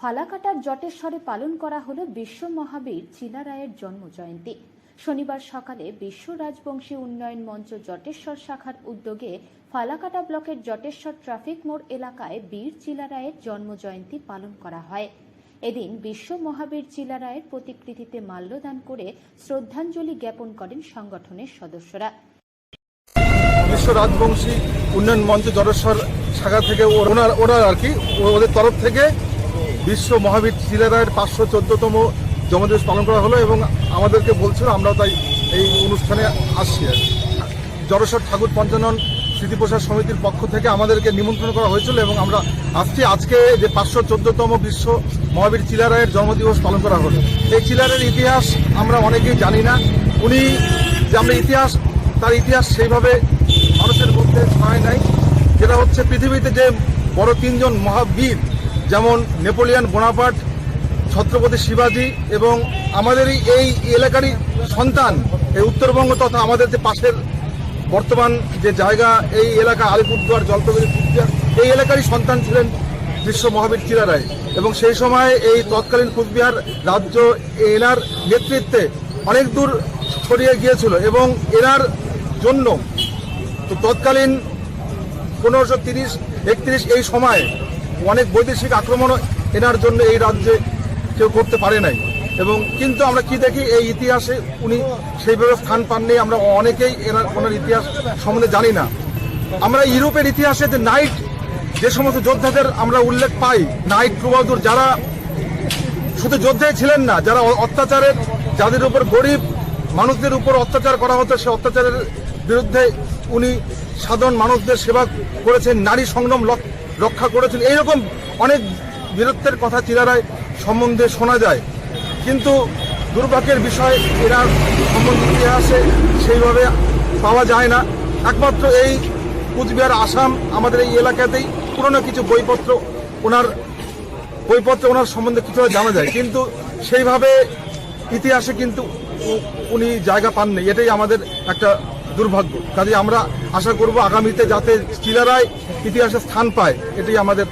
ফালাকাটার জটেশ্বরে পালন করা হল বিশ্ব মহাবীর চিলা রায়ের জন্মজয়ন্তী। শনিবার সকালে বিশ্ব রাজবংশী উন্নয়ন মঞ্চ জটেশ্বর শাখার উদ্যোগে ফালাকাটা ব্লকের জটেশ্বর ট্রাফিক মোড় এলাকায় বীর চিলা রায়ের জন্মজয়ন্তী পালন করা হয়। এদিন বিশ্ব মহাবীর চিলা রায়ের প্রতিকৃতিতে মাল্যদান করে শ্রদ্ধাঞ্জলি জ্ঞাপন করেন সংগঠনের সদস্যরা। বিশ্ব রাজবংশী উন্নয়ন মঞ্চ জটেশ্বর শাখা থেকে ওনার ওনার আর কি, ওদের তরফ থেকে বিশ্ব মহাবীর চিলারায়ের পাঁচশো চোদ্দতম জন্মদিবস পালন করা হলো এবং আমাদেরকে বলছিল আমরা তাই এই অনুষ্ঠানে আসছি আর কি। ঠাকুর পঞ্চানন স্মৃতিপ্রসাদ সমিতির পক্ষ থেকে আমাদেরকে নিমন্ত্রণ করা হয়েছিল এবং আমরা আসছি। আজকে যে পাঁচশো চোদ্দতম বিশ্ব মহাবীর চিলারায়ের জন্মদিবস পালন করা হলো। এই চিলারের ইতিহাস আমরা অনেকেই জানি না। উনি যে আমরা ইতিহাস, তার ইতিহাস সেইভাবে মানুষের মধ্যে ছড়ায় নাই। যেটা হচ্ছে পৃথিবীতে যে বড় তিনজন মহাবীর যেমন নেপোলিয়ান বোনাপাট ছত্রপতি শিবাজি এবং আমাদেরই এই এলাকারই সন্তান, এই উত্তরবঙ্গ তথা আমাদের যে পাশের বর্তমান যে জায়গা, এই এলাকা আলিপুরদুয়ার, জলপাইগুড়ি, কুচবিহার, এই এলাকারই সন্তান ছিলেন বিশ্ব মহাবীর চিরা রায়। এবং সেই সময় এই তৎকালীন কুচবিহার রাজ্য এনার নেতৃত্বে অনেক দূর ছড়িয়ে গিয়েছিল এবং এনার জন্য তৎকালীন পনেরোশো তিরিশ, একত্রিশ এই সময় অনেক বৈদেশিক আক্রমণও এনার জন্য এই রাজ্যে কেউ করতে পারে নাই। এবং কিন্তু আমরা কি দেখি, এই ইতিহাসে উনি সেইভাবে স্থান পাননি, আমরা অনেকেই এনার, ওনার ইতিহাস সম্বন্ধে জানি না। আমরা ইউরোপের ইতিহাসে যে নাইট, যে সমস্ত যোদ্ধাদের আমরা উল্লেখ পাই, নাইট প্রবাদুর, যারা শুধু যোদ্ধাই ছিলেন না, যারা অত্যাচারের, যাদের উপর গরিব মানুষদের উপর অত্যাচার করা হতো, সে অত্যাচারের বিরুদ্ধে উনি সাধারণ মানুষদের সেবা করেছেন। নারী সংগ্রাম রক্ষা করেছেন। এইরকম অনেক বীরত্বের কথা চিরারায় সম্বন্ধে শোনা যায়। কিন্তু দুর্ভাগ্যের বিষয়, এরা সম্বন্ধে ইতিহাসে সেইভাবে পাওয়া যায় না। একমাত্র এই কুচবিহার, আসাম আমাদের এই এলাকাতেই পুরনো কিছু বইপত্র ওনার বইপত্র ওনার সম্বন্ধে কিছুটা জানা যায়। কিন্তু সেইভাবে ইতিহাসে কিন্তু উনি জায়গা পাননি। এটাই আমাদের একটা দুর্ভাগ্য। কাজে আমরা আশা করব আগামীতে যাতে চিলারায় ইতিহাসে স্থান পায় এটাই আমাদের